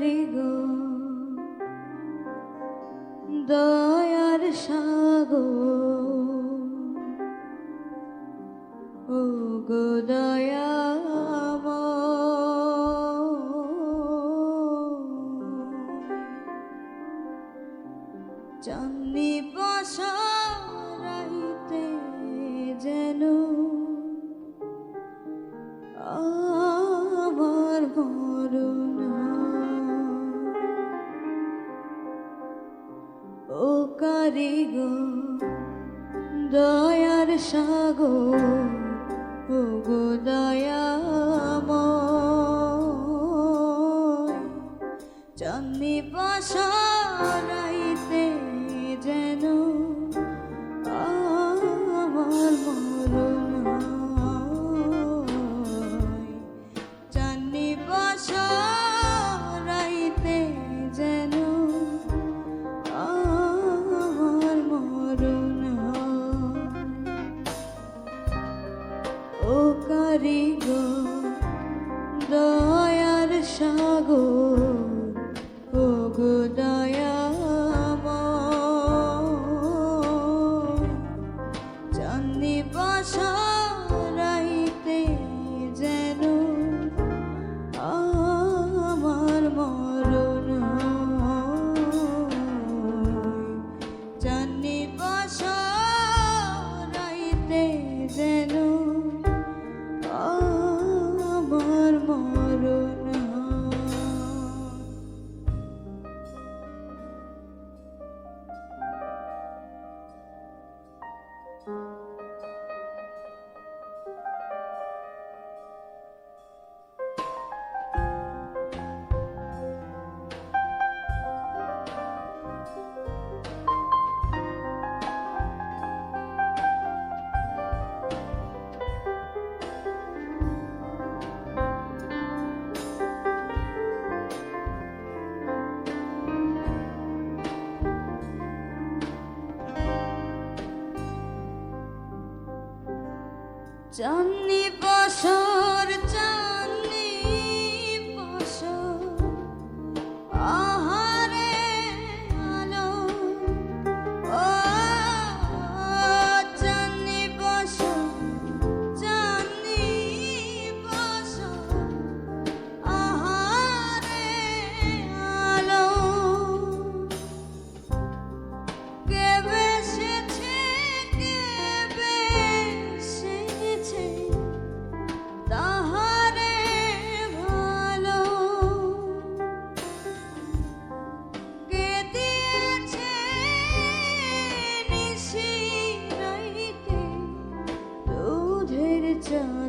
পারি গো। দয়ার সাগর। ও গো দয়া উপকারী গো দয়ার সাগর ও গো দয়াম চাঁদনি পাশা good. 将你 to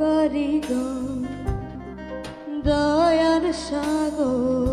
কারিগর দয়ার সাগর।